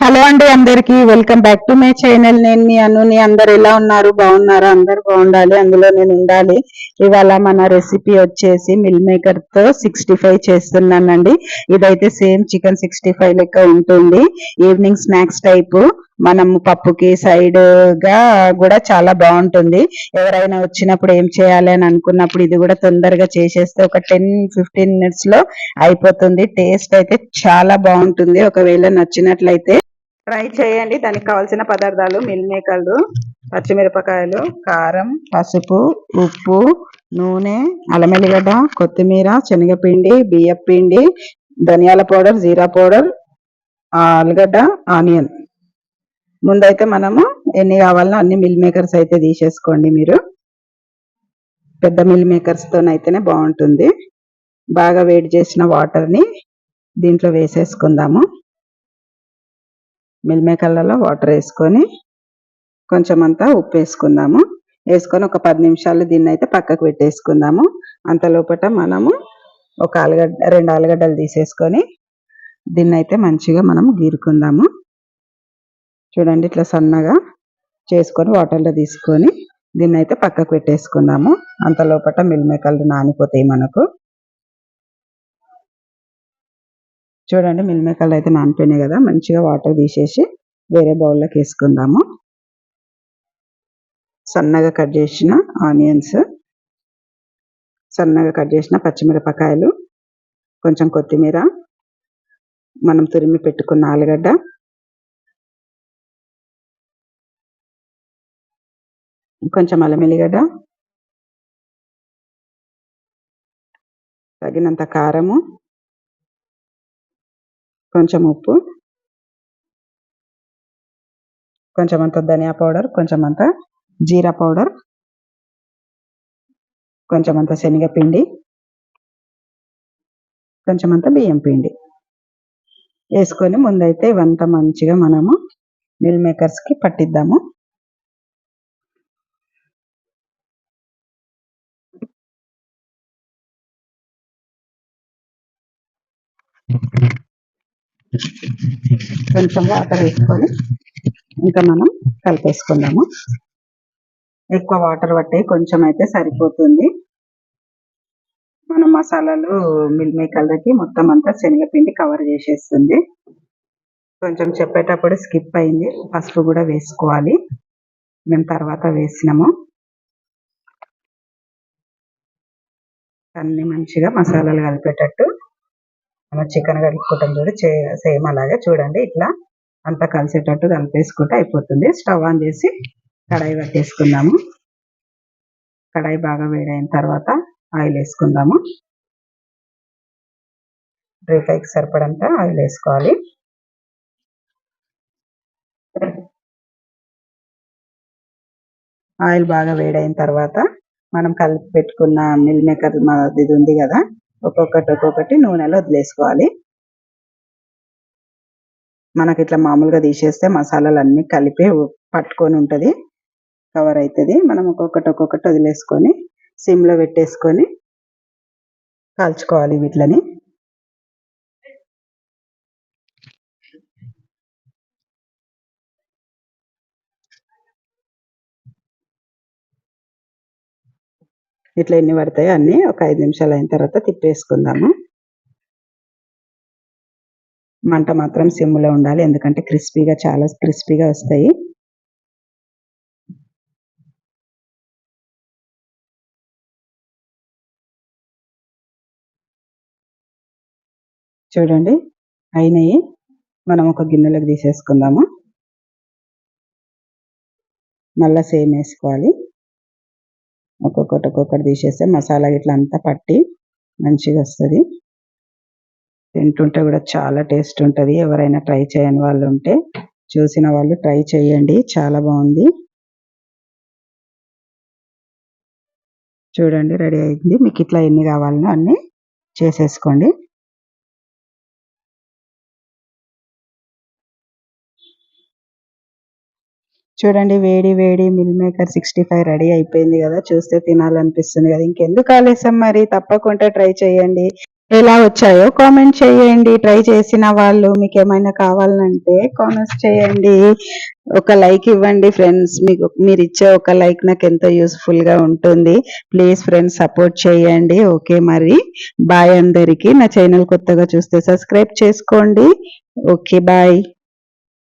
Hello అండి అందరికి welcome back to my channel నేను మీ అనుని అందరు ఎలా ఉన్నారు? బాగున్నారా? అందరు బాగుండాలి అందులో నేను ఉండాలి. ఇవాళ మన రెసిపీ వచ్చేసి మిల్ మేకర్తో సిక్స్టీ ఫైవ్ చేస్తున్నానండి. ఇదైతే సేమ్ చికెన్ సిక్స్టీ ఫైవ్ లెక్క ఉంటుంది. ఈవినింగ్ స్నాక్స్ టైపు మనం పప్పుకి సైడ్గా కూడా చాలా బాగుంటుంది. ఎవరైనా వచ్చినప్పుడు ఏం చేయాలి అని అనుకున్నప్పుడు ఇది కూడా తొందరగా చేసేస్తే ఒక టెన్ ఫిఫ్టీన్ మినిట్స్లో అయిపోతుంది. టేస్ట్ అయితే చాలా బాగుంటుంది. ఒకవేళ నచ్చినట్లయితే ట్రై చేయండి. దానికి కావాల్సిన పదార్థాలు మిల్మేకలు పచ్చిమిరపకాయలు కారం పసుపు ఉప్పు నూనె అల్లమెల్లిగడ్డ కొత్తిమీర శనగపిండి బియ్యం పిండి ధనియాల పౌడర్ జీరా పౌడర్ ఆలుగడ్డ ఆనియన్. ముందైతే మనము ఎన్ని కావాలో అన్ని మిల్ మేకర్స్ అయితే తీసేసుకోండి మీరు. పెద్ద మిల్ మేకర్స్తోనైతేనే బాగుంటుంది. బాగా వేడి చేసిన వాటర్ని దీంట్లో వేసేసుకుందాము. మిల్ మేకర్లలో వాటర్ వేసుకొని కొంచెం అంతా ఉప్పు వేసుకుందాము. వేసుకొని ఒక పది నిమిషాలు దీన్ని అయితే పక్కకు పెట్టేసుకుందాము. అంత లోపల మనము ఒక ఆలుగడ్డ రెండు ఆలుగడ్డలు తీసేసుకొని దీన్ని అయితే మంచిగా మనం గీరుకుందాము. చూడండి ఇట్లా సన్నగా చేసుకొని వాటర్లో తీసుకొని దీన్ని అయితే పక్కకు పెట్టేసుకుందాము. అంత లోపల మిల్ మేకర్లు నానిపోతాయి మనకు. చూడండి మిల్మేకర్లు అయితే నానిపోయినాయి కదా మంచిగా వాటర్ తీసేసి వేరే బౌల్లోకి వేసుకుందాము. సన్నగా కట్ చేసిన ఆనియన్స్ సన్నగా కట్ చేసిన పచ్చిమిరపకాయలు కొంచెం కొత్తిమీర మనం తురిమి పెట్టుకున్న ఆలుగడ్డ కొంచెం అల్లమెల్లిగడ్డ తగినంత కారము కొంచెం ఉప్పు కొంచెం అంత ధనియా పౌడర్ కొంచెం అంత జీరా పౌడర్ కొంచెం అంత శనగపిండి కొంచెం అంత బియ్యం పిండి వేసుకొని ముందైతే ఇవంతా మంచిగా మనము మిల్ మేకర్స్కి పట్టిద్దాము. కొంచెం వాటర్ వేసుకొని ఇంకా మనం కలిపేసుకుందాము. ఎక్కువ వాటర్ పట్టే కొంచెం అయితే సరిపోతుంది. మన మసాలాలు మిల్ మేకర్లకి మొత్తం అంతా శనగపిండి కవర్ చేసేస్తుంది. కొంచెం చెప్పేటప్పుడు స్కిప్ అయింది. పసుపు కూడా వేసుకోవాలి. మేము తర్వాత వేసినాము. అన్ని మంచిగా మసాలాలు కలిపేటట్టు మనం చికెన్ కలుపుకుంటాం చూడు సేమ్ అలాగే చూడండి ఇట్లా అంతా కలిసేటట్టు కలిపేసుకుంటే అయిపోతుంది. స్టవ్ ఆన్ చేసి కడాయి పట్టేసుకుందాము. కడాయి బాగా వేడైన తర్వాత ఆయిల్ వేసుకుందాము. డ్రీ ఫ్రైకి సరిపడంత ఆయిల్ వేసుకోవాలి. ఆయిల్ బాగా వేడైన తర్వాత మనం కలిపి పెట్టుకున్న మిల్ మేకర్ ఇది ఉంది కదా ఒక్కొక్కటి ఒక్కొక్కటి నూనెలో వదిలేసుకోవాలి. మనకి ఇట్లా మామూలుగా తీసేస్తే మసాలాలు అన్నీ కలిపి పట్టుకొని ఉంటుంది. కవర్ అవుతుంది మనం ఒక్కొక్కటి ఒక్కొక్కటి వదిలేసుకొని సిమ్లో పెట్టేసుకొని కాల్చుకోవాలి వీటిని ఇట్లా ఎన్ని పడతాయో అన్నీ ఒక ఐదు నిమిషాలు అయిన తర్వాత తిప్పేసుకుందాము. మంట మాత్రం సిమ్లో ఉండాలి ఎందుకంటే క్రిస్పీగా చాలా క్రిస్పీగా వస్తాయి. చూడండి అయినాయి. మనం ఒక గిన్నెలోకి తీసేసుకుందాము. మళ్ళీ సేమ్ వేసుకోవాలి. ఒక్కొక్కటి ఒక్కొక్కటి తీసేస్తే మసాలా ఇట్లా అంతా పట్టి మంచిగా వస్తుంది. తింటుంటే కూడా చాలా టేస్ట్ ఉంటుంది. ఎవరైనా ట్రై చేయని వాళ్ళు ఉంటే చూసిన వాళ్ళు ట్రై చేయండి. చాలా బాగుంది. చూడండి రెడీ అయింది. మీకు ఇట్లా ఎన్ని కావాలనో అన్ని చేసేసుకోండి. చూడండి వేడి వేడి meal maker sixty five ready అయిపోయింది కదా. చూస్తే తినాలనిపిస్తుంది కదా. ఇంకెందుకు ఆలస్యం మరి? తప్పకుండా ట్రై చేయండి. ఎలా వచ్చాయో కామెంట్ చేయండి. ట్రై చేసిన వాళ్ళు మీకు ఏమైనా కావాలంటే కామెంట్స్ చేయండి. ఒక లైక్ ఇవ్వండి ఫ్రెండ్స్. మీకు మీరు ఇచ్చే ఒక లైక్ నాకు ఎంతో యూస్ఫుల్గా ఉంటుంది. ప్లీజ్ ఫ్రెండ్స్ సపోర్ట్ చేయండి. ఓకే మరి. బాయ్ అందరికీ. నా ఛానల్ కొత్తగా చూస్తే సబ్స్క్రైబ్ చేసుకోండి. Okay bye.